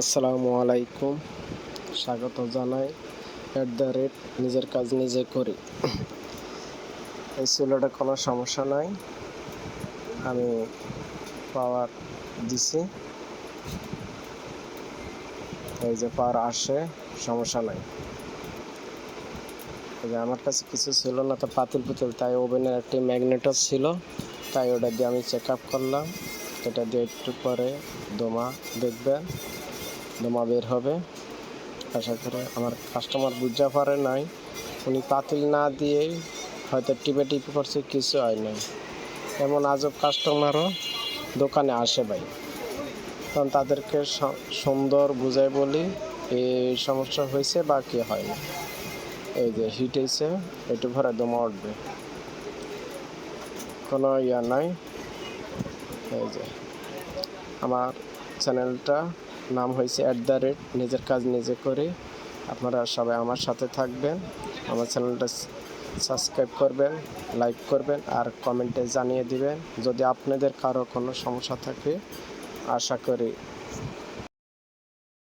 আসসালামু আলাইকুম। স্বাগত জানাই অ্যাট দ্য রেট নিজের কাজ নিজে করি। এই চুলোটা কোনো সমস্যা নাই। আমি পাওয়ার দিছি। এই যে পাওয়ার আসে, সমস্যা নাই। যে আমার কাছে কিছু ছিল না, তো পাতিল পুতিল, তাই ওভেনের একটি ম্যাগনেটও ছিল, তাই ওটা দিয়ে আমি চেক আপ করলাম। এটা দিয়ে একটু পরে দোমা দেখবেন। দোমা বের হবে। আশা করে আমার কাস্টমার বুঝতে পারে নাই। উনি পাতিল না দিয়েই হয়তো টিপে টিপে করছে, কিছু হয় নাই। এমন আজব কাস্টমারও দোকানে আসে ভাই। তখন তাদেরকে সুন্দর বুঝাই বলি, এই সমস্যা হয়েছে বা কি হয় না। এই যে হিট হয়েছে একটু ভরে দমা উঠবে। কোনো ইয়া নাই। এই যে, আমার চ্যানেলটা নাম হয়েছে অ্যাট দ্য রেট নিজের কাজ নিজে করে আপনারা সবাই আমার সাথে থাকবেন, আমার চ্যানেলটা সাবস্ক্রাইব করবেন লাইক করবেন আর কমেন্টে জানিয়ে দিবেন। যদি আপনাদের কারও কোনো সমস্যা থাকে, আশা করি